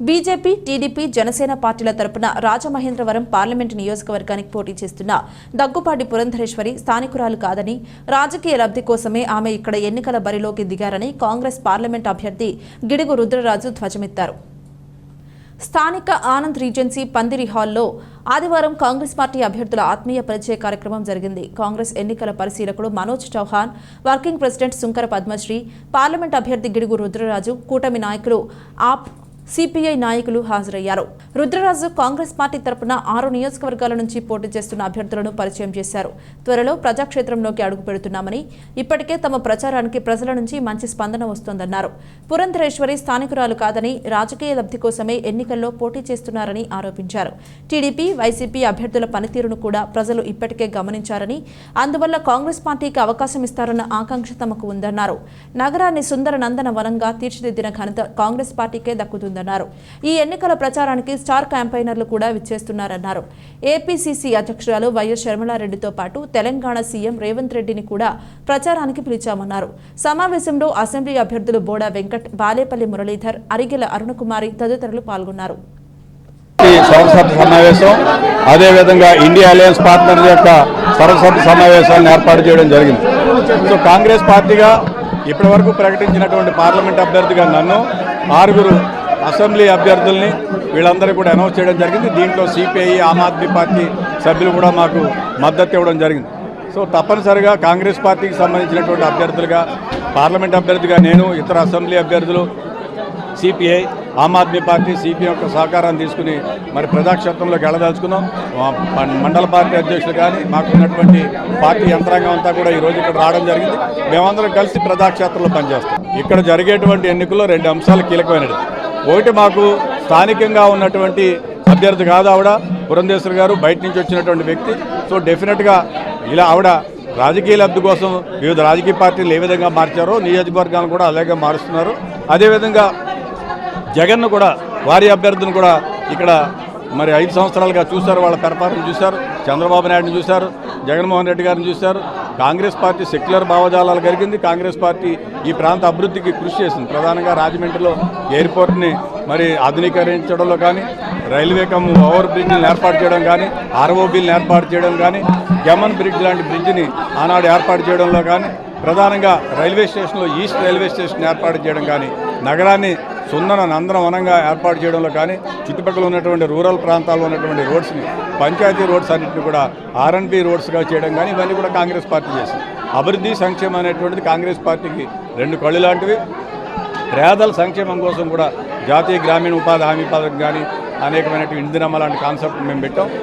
BJP TDP Janasena పార్టీల తరపున Rajamahendravaram parliament నియోజకవర్గానికి పోటీ చేస్తున్న దగ్గుపాటి పురంధరేశ్వరి స్థానికురాలు కాదని రాజకీయ లబ్ధి కోసమే ఆమె ఇక్కడ ఎన్నికల బరిలోకి దిగారని కాంగ్రెస్ పార్లమెంట్ అభ్యర్థి గిడుగు రుద్రరాజు ధ్వజమెత్తారు. స్థానిక ఆనంద్ రీజెన్సీ పందిరి హాల్లో ఆదివారం కాంగ్రెస్ పార్టీ అభ్యర్థుల ఆత్మీయ పరిచయ కార్యక్రమం జరిగింది. కాంగ్రెస్ ఎన్నికల పరిశీలకుడు Manoj Chauhan working president Shunkara Padmasri parliament అభ్యర్థి గిడుగు రుద్రరాజు కూటమి నాయకులు ఆప్ సిపిఐ నాయకులు హాజరయ్యారు. రుద్రరాజు కాంగ్రెస్ పార్టీ తరపున ఆరు నియోజకవర్గాల నుంచి పోటీ చేస్తున్న అభ్యర్థులను పరిచయం చేశారు. త్వరలో ప్రజాక్షేత్రంలోకి అడుగు పెడుతున్నామని ఇప్పటికే తమ ప్రచారానికి ప్రజల నుంచి మంచి స్పందన వస్తోందన్నారు. పురంధరేశ్వరి స్థానికురాలు కాదని రాజకీయ లబ్ధి కోసమే ఎన్నికల్లో పోటీ చేస్తున్నారని ఆరోపించారు. టీడీపీ వైసీపీ అభ్యర్థుల పనితీరును కూడా ప్రజలు ఇప్పటికే గమనించారని అందువల్ల కాంగ్రెస్ పార్టీకి అవకాశం ఇస్తారన్న ఆకాంక్ష తమకు ఉందన్నారు. నగరాన్ని సుందర నందన వనంగా తీర్చిదిద్దిన ఘనత కాంగ్రెస్ పార్టీకే దక్కుతుంది. ఉందన్నారు ఈ ఎన్నికల ప్రచారానికి స్టార్ క్యాంపైనర్లు కూడా విచ్చేస్తున్నారన్నారు. ఏపీసీసీ అధ్యక్షురాలు వైఎస్ శర్మలారెడ్డితో పాటు తెలంగాణ సీఎం రేవంత్ రెడ్డిని కూడా ప్రచారానికి పిలిచామన్నారు. సమావేశంలో అసెంబ్లీ అభ్యర్థులు బోడా వెంకట్ బాలేపల్లి మురళీధర్ అరిగెల అరుణకుమారి తదితరులు పాల్గొన్నారు. ఈ సర్వసభ్య సమావేశం అదేవిధంగా ఇండియా అలయన్స్ పార్ట్నర్ యొక్క సర్వసభ్య సమావేశాన్ని ఏర్పాటు చేయడం జరిగింది. సో కాంగ్రెస్ పార్టీగా ఇప్పటివరకు ప్రకటించినటువంటి పార్లమెంట్ అభ్యర్థిగా నన్ను ఆరుగురు అసెంబ్లీ అభ్యర్థుల్ని వీళ్ళందరూ కూడా అనౌన్స్ చేయడం జరిగింది. దీంట్లో సిపిఐ ఆమ్ ఆద్మీ పార్టీ సభ్యులు కూడా మాకు మద్దతు ఇవ్వడం జరిగింది. సో తప్పనిసరిగా కాంగ్రెస్ పార్టీకి సంబంధించినటువంటి అభ్యర్థులుగా పార్లమెంట్ అభ్యర్థిగా నేను ఇతర అసెంబ్లీ అభ్యర్థులు CPI Aam Aadmi party CPI యొక్క సహకారాన్ని తీసుకుని మరి ప్రజాక్షేత్రంలోకి వెళ్ళదలుచుకున్నాం. మండల పార్టీ అధ్యక్షులు కానీ మాకు ఉన్నటువంటి పార్టీ యంత్రాంగం అంతా కూడా ఈ రోజు ఇక్కడ రావడం జరిగింది. మేమందరం కలిసి ప్రజాక్షేత్రంలో పనిచేస్తాం. ఇక్కడ జరిగేటువంటి ఎన్నికల్లో రెండు అంశాలు కీలకమైనది ఒకటి మాకు స్థానికంగా ఉన్నటువంటి అభ్యర్థి కాదు ఆవిడ. పురంధేశ్వర్ గారు బయట నుంచి వచ్చినటువంటి వ్యక్తి. సో డెఫినెట్గా ఇలా ఆవిడ రాజకీయ లబ్ధి కోసం వివిధ రాజకీయ పార్టీలు ఏ విధంగా మార్చారో నియోజకవర్గాలను కూడా అలాగే మారుస్తున్నారు. అదేవిధంగా జగన్ను కూడా వారి అభ్యర్థిని కూడా ఇక్కడ మరి ఐదు సంవత్సరాలుగా చూశారు. వాళ్ళ పెరపాలను చూశారు. చంద్రబాబు నాయుడుని చూశారు. జగన్మోహన్ రెడ్డి గారిని చూశారు. కాంగ్రెస్ పార్టీ సెక్యులర్ భావజాలాలు కలిగింది. కాంగ్రెస్ పార్టీ ఈ ప్రాంత అభివృద్ధికి కృషి చేసింది. ప్రధానంగా రాజమండ్రిలో ఎయిర్పోర్ట్ని మరి ఆధునీకరించడంలో కానీ రైల్వే కమ్ ఓవర్ బ్రిడ్జ్ని ఏర్పాటు చేయడం కానీ ఆర్ఓబీలను ఏర్పాటు చేయడం కానీ గమన్ బ్రిడ్జ్ లాంటి బ్రిడ్జిని ఆనాడు ఏర్పాటు చేయడంలో కానీ ప్రధానంగా రైల్వే స్టేషన్లో ఈస్ట్ రైల్వే స్టేషన్ ఏర్పాటు చేయడం కానీ నగరాన్ని సుందర నందన వనంగా ఏర్పాటు చేయడంలో కానీ చుట్టుపక్కల ఉన్నటువంటి రూరల్ ప్రాంతాల్లో ఉన్నటువంటి రోడ్స్ని పంచాయతీ రోడ్స్ అన్నింటిని కూడా ఆర్ఎన్బి రోడ్స్గా చేయడం కానీ ఇవన్నీ కూడా కాంగ్రెస్ పార్టీ చేసింది. అభివృద్ధి సంక్షేమం అనేటువంటిది కాంగ్రెస్ పార్టీకి రెండు కళ్ళు లాంటివి. పేదల సంక్షేమం కోసం కూడా జాతీయ గ్రామీణ ఉపాధి హామీ పథకం కానీ అనేకమైనటువంటి ఇందిరమ్మ లాంటి కాన్సెప్ట్ మేము పెట్టాం.